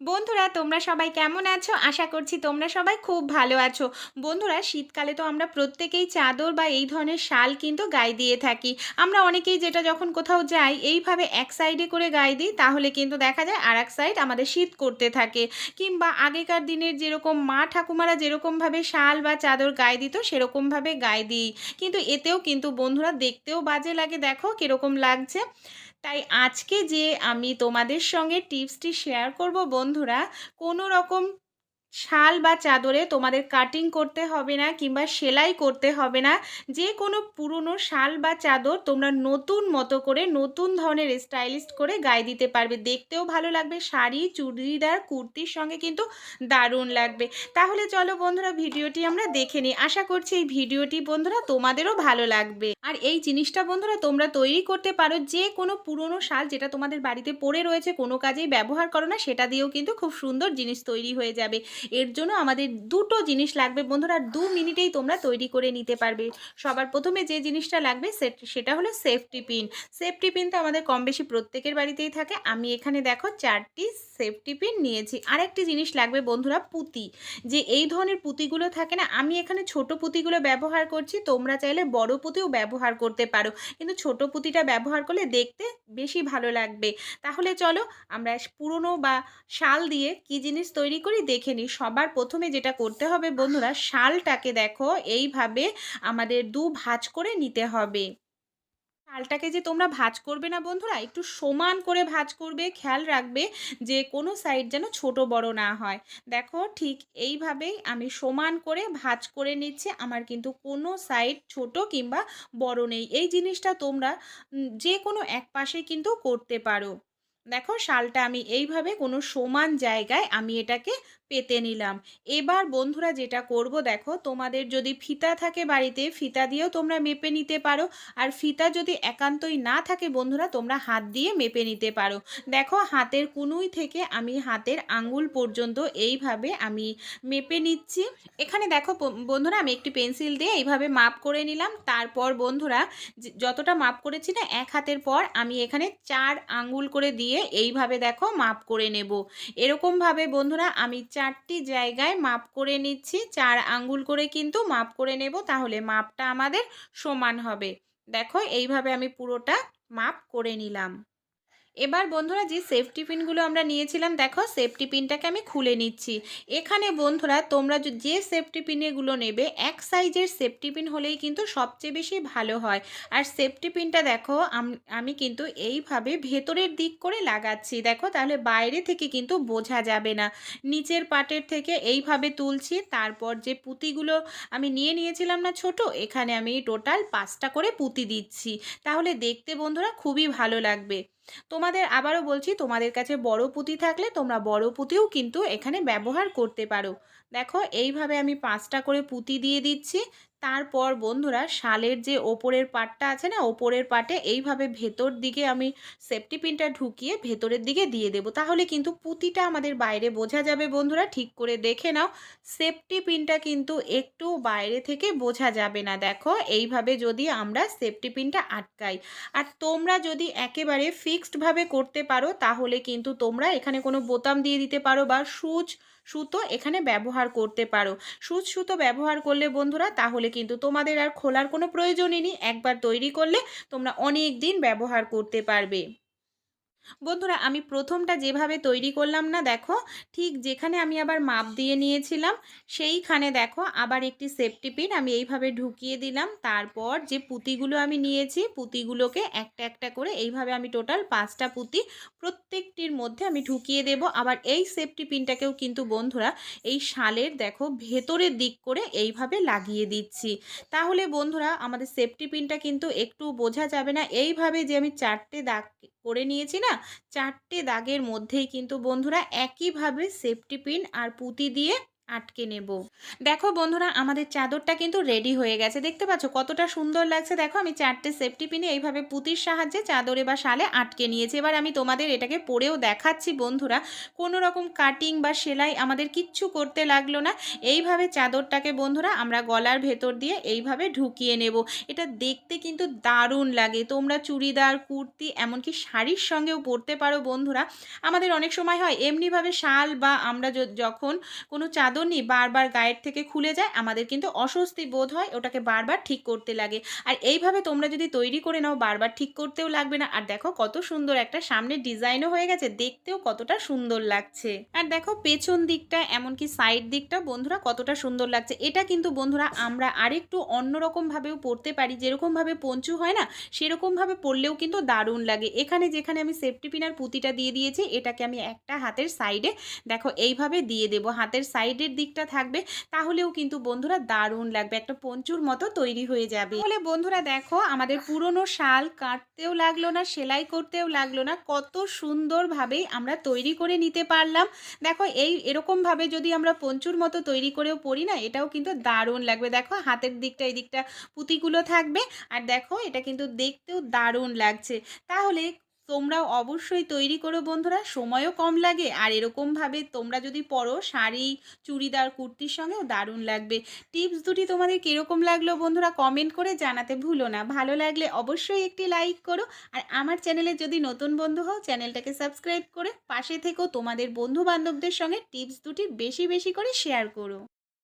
বন্ধুরা, তোমরা সবাই কেমন আছো? আশা করছি তোমরা সবাই খুব ভালো আছো। বন্ধুরা, শীতকালে তো আমরা প্রত্যেকেই চাদর বা এই ধরনের শাল কিন্তু গায়ে দিয়ে থাকি। আমরা অনেকেই যেটা যখন কোথাও যাই, এইভাবে এক সাইডে করে গায়ে দিই, তাহলে কিন্তু দেখা যায় আর এক সাইড আমাদের শীত করতে থাকে। কিংবা আগেকার দিনের যেরকম মা ঠাকুমারা যেরকমভাবে শাল বা চাদর গায়ে দিত, সেরকমভাবে গায়ে দিই। কিন্তু এতেও কিন্তু বন্ধুরা, দেখতেও বাজে লাগে, দেখো কীরকম লাগছে। তাই আজকে যে আমি তোমাদের সঙ্গে টিপসটি শেয়ার করব বন্ধুরা কোনো রকম শাল বা চাদরে তোমাদের কাটিং করতে হবে না কিংবা সেলাই করতে হবে না। যে কোনো পুরনো শাল বা চাদর তোমরা নতুন মতো করে, নতুন ধরনের স্টাইলিস্ট করে গায়ে দিতে পারবে। দেখতেও ভালো লাগবে, শাড়ি, চুড়িদার, কুর্তির সঙ্গে কিন্তু দারুণ লাগবে। তাহলে চলো বন্ধুরা, ভিডিওটি আমরা দেখে নিই। আশা করছি এই ভিডিওটি বন্ধুরা তোমাদেরও ভালো লাগবে। আর এই জিনিসটা বন্ধুরা তোমরা তৈরি করতে পারো, যে কোনো পুরনো শাল যেটা তোমাদের বাড়িতে পড়ে রয়েছে, কোনো কাজেই ব্যবহার করো না, সেটা দিয়েও কিন্তু খুব সুন্দর জিনিস তৈরি হয়ে যাবে। এর জন্য আমাদের দুটো জিনিস লাগবে। বন্ধুরা, দু মিনিটেই তোমরা তৈরি করে নিতে পারবে। সবার প্রথমে যে জিনিসটা লাগবে সেটা হলো সেফটি পিন সেফটি পিন তো আমাদের কম বেশি প্রত্যেকের বাড়িতেই থাকে। আমি এখানে দেখো চারটি সেফটি পিন নিয়েছি। আরেকটি জিনিস লাগবে বন্ধুরা, পুঁতি। যে এই ধরনের পুঁতিগুলো থাকে না, আমি এখানে ছোট পুঁতিগুলো ব্যবহার করছি। তোমরা চাইলে বড় পুঁতিও ব্যবহার করতে পারো। কিন্তু ছোট পুঁতিটা ব্যবহার করলে দেখতে বেশি ভালো লাগবে। তাহলে চলো আমরা পুরনো বা শাল দিয়ে কি জিনিস তৈরি করি দেখে নিই। সবার প্রথমে যেটা করতে হবে বন্ধুরা, শালটাকে দেখো, এইভাবে আমাদের দু ভাঁজ করে নিতে হবে। শালটাকে যে তোমরা ভাজ করবে না বন্ধুরা, একটু সমান করে ভাঁজ করবে, খেয়াল রাখবে যে কোনো সাইড যেন ছোট বড় না হয়। দেখো ঠিক এইভাবেই আমি সমান করে ভাঁজ করে নিচ্ছি, আমার কিন্তু কোনো সাইড ছোট কিংবা বড় নেই। এই জিনিসটা তোমরা যে কোনো এক পাশে কিন্তু করতে পারো। দেখো শালটা আমি এইভাবে কোনো সমান জায়গায় আমি এটাকে পেতে নিলাম। এবার বন্ধুরা যেটা করব দেখো, তোমাদের যদি ফিতা থাকে বাড়িতে, ফিতা দিয়েও তোমরা মেপে নিতে পারো। আর ফিতা যদি একান্তই না থাকে বন্ধুরা, তোমরা হাত দিয়ে মেপে নিতে পারো। দেখো, হাতের কুনুই থেকে আমি হাতের আঙ্গুল পর্যন্ত এইভাবে আমি মেপে নিচ্ছি। এখানে দেখো বন্ধুরা আমি একটি পেন্সিল দিয়ে এইভাবে মাপ করে নিলাম। তারপর বন্ধুরা যতটা মাপ করেছি না, এক হাতের পর আমি এখানে চার আঙ্গুল করে দিয়ে এইভাবে দেখো মাপ করে নেব। এরকমভাবে বন্ধুরা আমি চারটি জায়গায় মাপ করে নিচ্ছি। চার আঙ্গুল করে কিন্তু মাপ করে নেব, তাহলে মাপটা আমাদের সমান হবে। দেখো, এইভাবে আমি পুরোটা মাপ করে নিলাম। এবার বন্ধুরা যে সেফটি পিনগুলো আমরা নিয়েছিলাম, দেখো সেফটি পিনটাকে আমি খুলে নিচ্ছি। এখানে বন্ধুরা তোমরা যে সেফটি পিনেগুলো নেবে, এক সাইজের সেফটি পিন হলেই কিন্তু সবচেয়ে বেশি ভালো হয়। আর সেফটি পিনটা দেখো, আমি কিন্তু এইভাবে ভেতরের দিক করে লাগাচ্ছি। দেখো, তাহলে বাইরে থেকে কিন্তু বোঝা যাবে না। নিচের পাটের থেকে এইভাবে তুলছি, তারপর যে পুঁতিগুলো আমি নিয়ে নিয়েছিলাম না ছোট, এখানে আমি টোটাল পাঁচটা করে পুঁতি দিচ্ছি। তাহলে দেখতে বন্ধুরা খুবই ভালো লাগবে। তোমাদের আবারও বলছি, তোমাদের কাছে বড় পুঁতি থাকলে তোমরা বড় পুঁতিও কিন্তু এখানে ব্যবহার করতে পারো। দেখো, এইভাবে আমি পাঁচটা করে পুঁতি দিয়ে দিচ্ছি। তারপর বন্ধুরা শালের যে ওপরের পাটটা আছে না, ওপরের পাটে এইভাবে ভেতর দিকে আমি সেফটি পিনটা ঢুকিয়ে ভেতরের দিকে দিয়ে দেব। তাহলে কিন্তু পুঁতিটা আমাদের বাইরে বোঝা যাবে বন্ধুরা, ঠিক করে দেখে নাও। সেফটি পিনটা কিন্তু একটু বাইরে থেকে বোঝা যাবে না, দেখো। এইভাবে যদি আমরা সেফটি পিনটা আটকাই। আর তোমরা যদি একেবারে ফিক্সডভাবে করতে পারো, তাহলে কিন্তু তোমরা এখানে কোনো বোতাম দিয়ে দিতে পারো বা সুচ সুতো এখানে ব্যবহার করতে পারো। সুচ সুতো ব্যবহার করলে বন্ধুরা তাহলে কিন্তু তোমাদের আর খোলার কোনো প্রয়োজনই নেই। একবার তৈরি করলে তোমরা অনেক দিন ব্যবহার করতে পারবে। বন্ধুরা, আমি প্রথমটা যেভাবে তৈরি করলাম না, দেখো, ঠিক যেখানে আমি আবার মাপ দিয়ে নিয়েছিলাম, সেইখানে দেখো, আবার একটি সেফটি পিন আমি এইভাবে ঢুকিয়ে দিলাম। তারপর যে পুঁতিগুলো আমি নিয়েছি, পুঁতিগুলোকে একটা একটা করে এইভাবে আমি টোটাল পাঁচটা পুঁতি প্রত্যেকটির মধ্যে আমি ঢুকিয়ে দেব। আবার এই সেফটি পিনটাকেও কিন্তু বন্ধুরা, এই শালের দেখো, ভেতরের দিক করে এইভাবে লাগিয়ে দিচ্ছি। তাহলে বন্ধুরা, আমাদের সেফটি পিনটা কিন্তু একটু বোঝা যাবে না। এইভাবে যে আমি চারটে দাগ করে নিয়েছি না চারটে দাগের মধ্যেই কিন্তু বন্ধুরা একইভাবে সেফটি পিন আর পুঁতি দিয়ে আটকে নেব। দেখো বন্ধুরা, আমাদের চাদরটা কিন্তু রেডি হয়ে গেছে। দেখতে পাচ্ছ কতটা সুন্দর লাগছে। দেখো, আমি চারটে সেফটি পিনে এইভাবে পুঁতির সাহায্যে চাদরে বা শালে আটকে নিয়েছি। এবার আমি তোমাদের এটাকে পরেও দেখাচ্ছি বন্ধুরা। কোনো রকম কাটিং বা সেলাই আমাদের কিচ্ছু করতে লাগল না। এইভাবে চাদরটাকে বন্ধুরা, আমরা গলার ভেতর দিয়ে এইভাবে ঢুকিয়ে নেব। এটা দেখতে কিন্তু দারুণ লাগে। তোমরা চুড়িদার, কুর্তি, এমনকি শাড়ির সঙ্গেও পরতে পারো বন্ধুরা। আমাদের অনেক সময় হয়, এমনিভাবে শাল বা আমরা যখন কোনো চাদর নিই বারবার গায়ের থেকে খুলে যায়, আমাদের কিন্তু অস্বস্তি বোধ হয়, ওটাকে বারবার ঠিক করতে লাগে। আর এইভাবে তোমরা যদি তৈরি করে নাও, বারবার ঠিক করতেও লাগবে না। আর দেখো কত সুন্দর একটা সামনে ডিজাইনও হয়ে গেছে, দেখতেও কতটা সুন্দর লাগছে। আর দেখো পেছন দিকটা, এমনকি সাইড দিকটা, বন্ধুরা কতটা সুন্দর লাগছে। এটা কিন্তু বন্ধুরা আমরা আরেকটু অন্যরকম ভাবেও পরতে পারি, যেরকমভাবে পঞ্চু হয় না, সেরকমভাবে পরলেও কিন্তু দারুণ লাগে। এখানে যেখানে আমি সেফটি পিনার পুঁতিটা দিয়ে দিয়েছি, এটাকে আমি একটা হাতের সাইডে দেখো এইভাবে দিয়ে দেবো। হাতের সাইডের দিকটা থাকবে, তাহলেও কিন্তু বন্ধুরা দারুণ লাগবে। একটা পঞ্চুর মতো তৈরি হয়ে যাবে। তাহলে বন্ধুরা দেখো, আমাদের পুরনো শাল কাটতেও লাগল না, সেলাই করতেও লাগল না, কত সুন্দরভাবেই আমরা তৈরি করে নিতে পারলাম। দেখো, এই এরকমভাবে যদি আমরা পঞ্চুর মতো তৈরি করেও পরি না, এটাও কিন্তু দারুণ লাগবে। দেখো, হাতের দিকটা এই দিকটা পুঁতিগুলো থাকবে। আর দেখো, এটা কিন্তু দেখতেও দারুণ লাগছে। তাহলে তোমরাও অবশ্যই তৈরি করো বন্ধুরা, সময়ও কম লাগে। আর এরকমভাবে তোমরা যদি পরো, শাড়ি, চুড়িদার, কুর্তির সঙ্গেও দারুণ লাগবে। টিপস দুটি তোমাদের কীরকম লাগল বন্ধুরা কমেন্ট করে জানাতে ভুলো না। ভালো লাগলে অবশ্যই একটি লাইক করো। আর আমার চ্যানেলে যদি নতুন বন্ধু হও, চ্যানেলটাকে সাবস্ক্রাইব করে পাশে থেকেও তোমাদের বন্ধু বান্ধবদের সঙ্গে টিপস দুটি বেশি বেশি করে শেয়ার করো।